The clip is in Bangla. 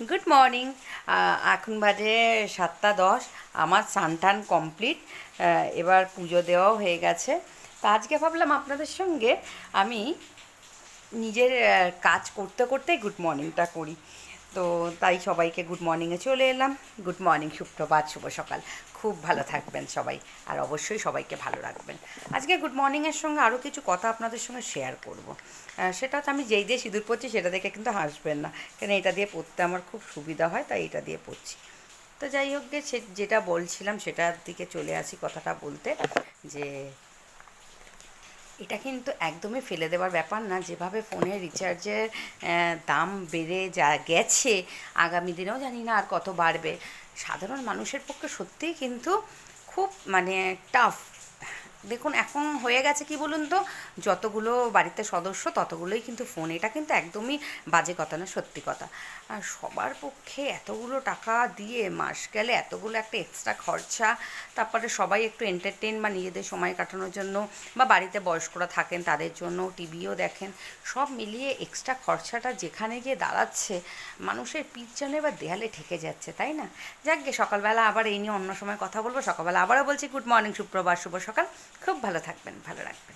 গুড মর্নিং এখন বাজে সাতটা দশ। আমার স্নান কমপ্লিট এবার পুজো দেওয়াও হয়ে গেছে। তা আজকে ভাবলাম আপনাদের সঙ্গে আমি নিজের কাজ করতে করতে গুড মর্নিংটা করি। তো তাই সবাইকে গুড মর্নিংয়ে চলে এলাম। গুড মর্নিং সুপ্রভাত, শুভ সকাল। খুব ভালো থাকবেন সবাই, আর অবশ্যই সবাইকে ভালো রাখবেন। আজকে গুড মর্নিংয়ের সঙ্গে আরও কিছু কথা আপনাদের সঙ্গে শেয়ার করব। সেটা হচ্ছে আমি যেই দিয়ে সিঁদুর পড়ছি সেটা দেখে কিন্তু হাসবেন না, কেন এটা দিয়ে পড়তে আমার খুব সুবিধা হয়, তাই এটা দিয়ে পড়ছি তো যাই হোক সে যেটা বলছিলাম সেটার দিকে চলে আসি কথাটা বলতে, যে এটা কিন্তু একদমই ফেলে দেওয়ার ব্যাপার না। যেভাবে ফোনের রিচার্জের দাম বেড়ে যা গেছে, আগামী দিনেও জানি না আর কত বাড়বে। সাধারণ মানুষের পক্ষে সত্যিই কিন্তু খুব মানে টাফ দেখুন, এখন হয়ে গেছে কি বলুন তো? যতগুলো বাড়িতে সদস্য, ততগুলোই কিন্তু ফোন এটা কিন্তু একদমই বাজে কথা না, সত্যি কথা। আর সবার পক্ষে এতগুলো টাকা দিয়ে মাস গেলে এতগুলো একটা এক্সট্রা খরচা, তারপরে সবাই একটু এন্টারটেন বা নিজেদের সময় কাটানোর জন্য বা বাড়িতে বয়স্করা থাকেন, তাদের জন্য টিভিও দেখেন, সব মিলিয়ে এক্সট্রা খরচাটা যেখানে গিয়ে দাঁড়াচ্ছে, মানুষের পিছনে বা দেয়ালে ঠেকে যাচ্ছে, তাই না? যাক গে, সকালবেলা আবার এই নিয়ে অন্য সময় কথা বলব, সকালবেলা আবারও বলছি গুড মর্নিং সুপ্রভাত, শুভ সকাল। খুব ভালো থাকবেন ভালো রাখবেন।